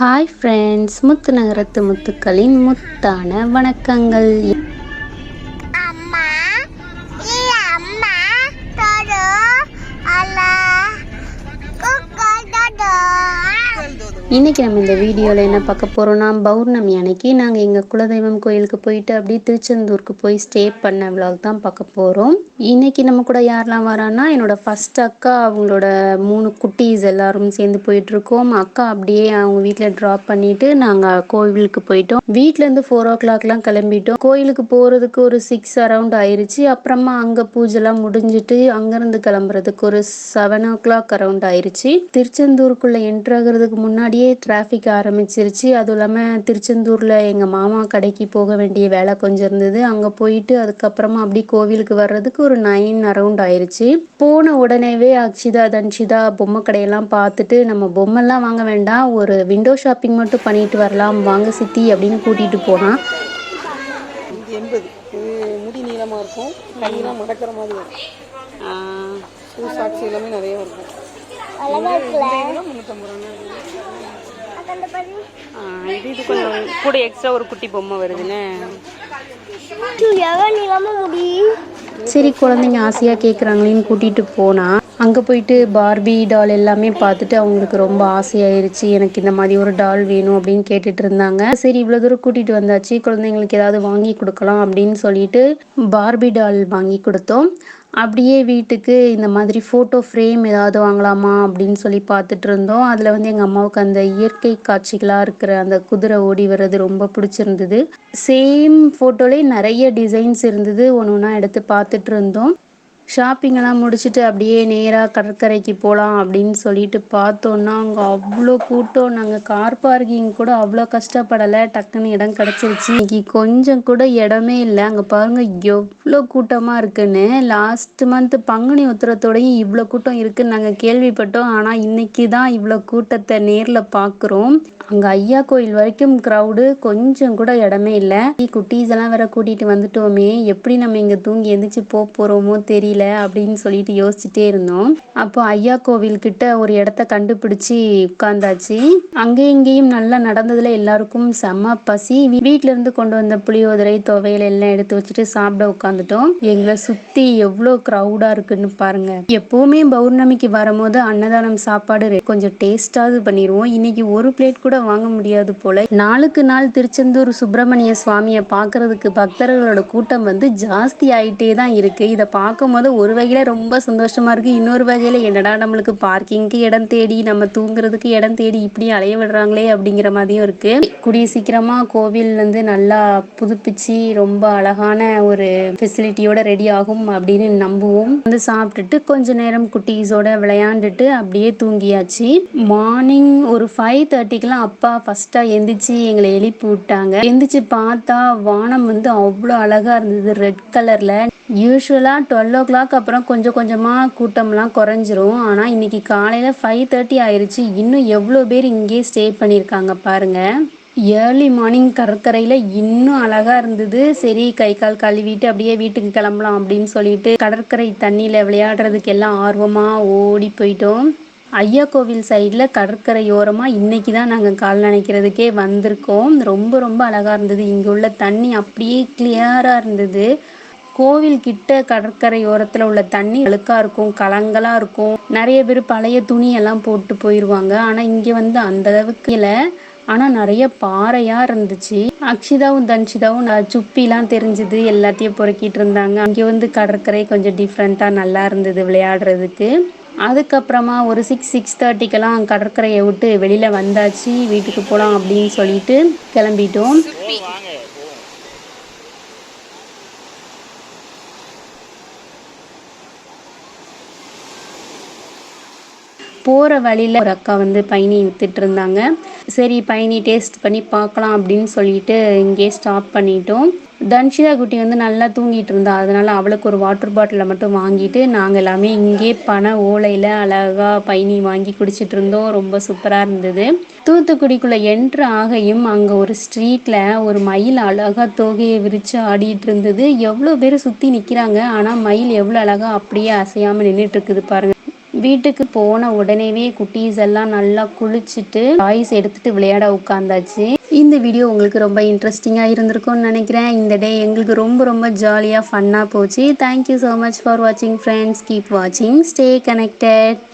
Hi friends முத்து நகரத்து முத்துக்களின் முத்தான வணக்கங்கள். இன்றைக்கி நம்ம இந்த வீடியோவில் என்ன பார்க்க போகிறோம்னா பௌர்ணமி அன்னைக்கு நாங்கள் எங்கள் குலதெய்வம் கோயிலுக்கு போயிட்டு அப்படியே திருச்செந்தூருக்கு போய் ஸ்டே பண்ண விலாக் தான் பார்க்க போகிறோம் இன்றைக்கி நம்ம கூட யாரெல்லாம் வரான்னா என்னோடய ஃபர்ஸ்ட் அக்கா அவங்களோட மூணு குட்டீஸ் எல்லாரும் சேர்ந்து போயிட்டுருக்கோம் அக்கா அப்படியே அவங்க வீட்டில் ட்ராப் பண்ணிவிட்டு நாங்கள் கோவிலுக்கு போயிட்டோம். வீட்டிலேருந்து ஃபோர் ஓ கிளாக்லாம் கிளம்பிட்டோம். கோயிலுக்கு போகிறதுக்கு ஒரு சிக்ஸ் அரவுண்ட் ஆயிடுச்சு அப்புறமா அங்கே பூஜைலாம் முடிஞ்சிட்டு அங்கேருந்து கிளம்புறதுக்கு ஒரு செவன் ஓ கிளாக் அரவுண்ட் ஆயிடுச்சு திருச்செந்தூருக்குள்ளே என்ட்ரு முன்னாடி நிறைய டிராஃபிக் ஆரம்பிச்சிருச்சு. அதுவும் இல்லாமல் திருச்செந்தூரில் எங்கள் மாமா கடைக்கு போக வேண்டிய வேலை கொஞ்சம் இருந்தது. அங்கே போயிட்டு அதுக்கப்புறமா அப்படி கோவிலுக்கு வர்றதுக்கு ஒரு நைன் அரவுண்ட் ஆயிடுச்சு போன உடனேவே அக்ஷிதா தன்ஷிதா பொம்மை கடையெல்லாம் பார்த்துட்டு நம்ம பொம்மெல்லாம் வாங்க வேண்டாம். ஒரு விண்டோ ஷாப்பிங் மட்டும் பண்ணிட்டு வரலாம். வாங்க சித்தி அப்படின்னு கூட்டிகிட்டு போனான். முடி நீளமாக இருக்கும். கையெல்லாம் மடக்கிற மாதிரி எல்லாமே நிறைய இருக்கும். முன்னூற்றம்பது ரூபா இது கொஞ்சம் கூட எக்ஸ்ட்ரா ஒரு குட்டி பொம்மை வருதுன்னு சரி குழந்தைங்க ஆசையாக கேட்குறாங்களேன்னு கூட்டிட்டு போனால் அங்கே போயிட்டு பார்பி டால் எல்லாமே பார்த்துட்டு அவங்களுக்கு ரொம்ப ஆசையாயிருச்சு. எனக்கு இந்த மாதிரி ஒரு டால் வேணும் அப்படின்னு கேட்டுட்டு இருந்தாங்க. சரி இவ்வளோ தூரம் கூட்டிகிட்டு வந்தாச்சு. குழந்தைங்களுக்கு ஏதாவது வாங்கி கொடுக்கலாம் அப்படின்னு சொல்லிட்டு பார்பி டால் வாங்கி கொடுத்தோம். அப்படியே வீட்டுக்கு இந்த மாதிரி ஃபோட்டோ ஃப்ரேம் ஏதாவது வாங்கலாமா அப்படின்னு சொல்லி பார்த்துட்டு இருந்தோம். அதில் வந்து எங்கள் அம்மாவுக்கு அந்த இயற்கை காட்சிகளாக இருக்கிற அந்த குதிரை ஓடி வர்றது ரொம்ப பிடிச்சிருந்தது. சேம் ஃபோட்டோலேயே நிறைய டிசைன்ஸ் இருந்தது. ஒன்று ஒன்றா எடுத்து பார்த்துட்டு இருந்தோம். ஷாப்பிங்கெல்லாம் முடிச்சுட்டு அப்படியே நேராக கடற்கரைக்கு போகலாம் அப்படின்னு சொல்லிட்டு பார்த்தோன்னா அங்கே அவ்வளோ கூட்டம். நாங்கள் கார் பார்க்கிங் கூட அவ்வளோ கஷ்டப்படலை. டக்குன்னு இடம் கிடச்சிருச்சு. இன்னைக்கு கொஞ்சம் கூட இடமே இல்லை. அங்கே பாருங்கள் எவ்வளோ கூட்டமாக இருக்குன்னு. லாஸ்ட் மந்த் பங்குனி உத்தரத்தோடையும் இவ்வளோ கூட்டம் இருக்குன்னு நாங்கள் கேள்விப்பட்டோம். ஆனால் இன்னைக்கு தான் இவ்வளோ கூட்டத்தை நேரில் பார்க்குறோம் அங்கே ஐயா கோயில் வரைக்கும் க்ரௌடு கொஞ்சம் கூட இடமே இல்லை. குட்டீஸ் எல்லாம் வேற கூட்டிகிட்டு வந்துட்டோமே. எப்படி நம்ம இங்கே தூங்கி எந்திரிச்சு போக போகிறோமோ தெரியல. அப்படின்னு சொல்லிட்டு யோசிச்சுட்டே இருந்தோம். அப்போ ஐயா கோவில் கிட்ட ஒரு இடத்த கண்டுபிடிச்சி உட்கார்ந்தாச்சு. அங்கேயும் இங்கேயும் நல்லா நடந்ததுல எல்லாருக்கும் செம்ம பசி. வீட்டுல இருந்து கொண்டு வந்த புளியோதரை துவையல் எல்லாம் எடுத்து வச்சுட்டு சாப்பிட உட்காந்துட்டோம் எங்களை சுத்தி எவ்வளோ க்ரௌடா இருக்குன்னு பாருங்க. எப்பவுமே பௌர்ணமிக்கு வரும்போது அன்னதானம் சாப்பாடு கொஞ்சம் டேஸ்டாவது பண்ணிடுவோம் இன்னைக்கு ஒரு பிளேட் கூட வாங்க முடியாது போல. நாளுக்கு நாள் திருச்செந்தூர் சுப்பிரமணிய சுவாமியை பார்க்கறதுக்கு பக்தர்களோட கூட்டம் வந்து ஜாஸ்தி ஆயிட்டே தான் இருக்கு. இதை பார்க்கும்போது ஒரு வகையில் ரொம்ப சந்தோஷமாக இருக்குது இன்னொரு வகையில் என்னடா நம்மளுக்கு பார்க்கிங்க்கு இடம் தேடி நம்ம தூங்குறதுக்கு இடம் தேடி இப்படி அலைய விடுறாங்களே அப்படிங்கிற மாதிரியும் இருக்குது கூடிய சீக்கிரமாக கோவில் வந்து நல்லா புதுப்பிச்சு ரொம்ப அழகான ஒரு ஃபெசிலிட்டியோட ரெடி ஆகும் அப்படின்னு நம்புவோம். வந்து சாப்பிட்டுட்டு கொஞ்ச நேரம் குட்டீஸோட விளையாண்டுட்டு அப்படியே தூங்கியாச்சு. மார்னிங் ஒரு ஃபைவ் தேர்ட்டிக்கெலாம் அப்பா ஃபஸ்ட்டாக எந்திரிச்சு எங்களை எழுப்பி விட்டாங்க. எந்திரிச்சு பார்த்தா வானம் வந்து அவ்வளோ அழகாக இருந்தது. ரெட் கலரில் யூஸ்வலாக டுவெல் ஓ கிளாக் அப்புறம் கொஞ்சம் கொஞ்சமாக கூட்டம்லாம் குறைஞ்சிரும். ஆனால் இன்னைக்கு காலையில் ஃபைவ் தேர்ட்டி ஆயிடுச்சு இன்னும் எவ்வளோ பேர் இங்கேயே ஸ்டே பண்ணியிருக்காங்க பாருங்கள் ஏர்லி மார்னிங் கடற்கரையில் இன்னும் அழகாக இருந்தது. சரி கை கால் கழுவிட்டு அப்படியே வீட்டுக்கு கிளம்பலாம் அப்படின்னு சொல்லிட்டு கடற்கரை தண்ணியில் விளையாடுறதுக்கு எல்லாம் ஆர்வமாக ஓடி போயிட்டோம். ஐயா கோவில் சைடில் கடற்கரையோரமாக இன்றைக்கி தான் நாங்கள் கால் நனைக்கிறதுக்கே வந்திருக்கோம். ரொம்ப ரொம்ப அழகாக இருந்தது. இங்கே உள்ள தண்ணி அப்படியே கிளியராக இருந்தது. கோவில் கிட்ட கடற்கரை ஓரத்தில் உள்ள தண்ணி அழுக்காக இருக்கும் கலங்களாக இருக்கும். நிறைய பேர் பழைய துணியெல்லாம் போட்டு போயிருவாங்க. ஆனால் இங்கே வந்து அந்த அளவுக்கு இல்லை. ஆனால் நிறைய பாறையாக இருந்துச்சு. அக்ஷிதாவும் தன்ஷிதாவும் நான் சுப்பிலாம் தெரிஞ்சது எல்லாத்தையும் பொறுக்கிட்டு இருந்தாங்க. அங்கே வந்து கடற்கரை கொஞ்சம் டிஃப்ரெண்ட்டாக நல்லா இருந்தது விளையாடுறதுக்கு. அதுக்கப்புறமா ஒரு சிக்ஸ் சிக்ஸ் தேர்ட்டிக்கெல்லாம் கடற்கரையை விட்டு வெளியில் வந்தாச்சு. வீட்டுக்கு போகலாம் அப்படின்னு சொல்லிட்டு கிளம்பிட்டோம். போகிற வழியில் ஒரு அக்கா வந்து பயணி வித்துட்டு இருந்தாங்க சரி பயணி டேஸ்ட் பண்ணி பார்க்கலாம் அப்படின்னு சொல்லிட்டு இங்கே ஸ்டாப் பண்ணிட்டோம். தன்ஷிதா குட்டி வந்து நல்லா தூங்கிட்டு இருந்தா. அதனால அவளுக்கு ஒரு வாட்டர் பாட்டிலை மட்டும் வாங்கிட்டு நாங்கள் எல்லாமே இங்கே பனை ஓலையில் அழகாக பயணி வாங்கி குடிச்சிட்டு இருந்தோம். ரொம்ப சூப்பராக இருந்தது. தூத்துக்குடிக்குள்ளே என்ட்ரு ஆகையும் அங்கே ஒரு ஸ்ட்ரீட்டில் ஒரு மயில் அழகாக தோகையை விரித்து ஆடிட்டு இருந்தது. எவ்வளோ பேர் சுற்றி நிற்கிறாங்க ஆனால் மயில் எவ்வளோ அழகாக அப்படியே அசையாமல் நின்றுட்டு இருக்குது பாருங்கள் வீட்டுக்கு போன உடனேவே குட்டீஸ் எல்லாம் நல்லா குளிச்சுட்டு டாய்ஸ் எடுத்துட்டு விளையாட உட்காந்தாச்சு. இந்த வீடியோ உங்களுக்கு ரொம்ப இன்ட்ரெஸ்டிங்காக இருந்திருக்கும்னு நினைக்கிறேன். இந்த டே எங்களுக்கு ரொம்ப ரொம்ப ஜாலியாக ஃபன்னாக போச்சு. தேங்க்யூ ஸோ மச் ஃபார் வாட்சிங் ஃப்ரெண்ட்ஸ் கீப் வாட்சிங் ஸ்டே கனெக்டட்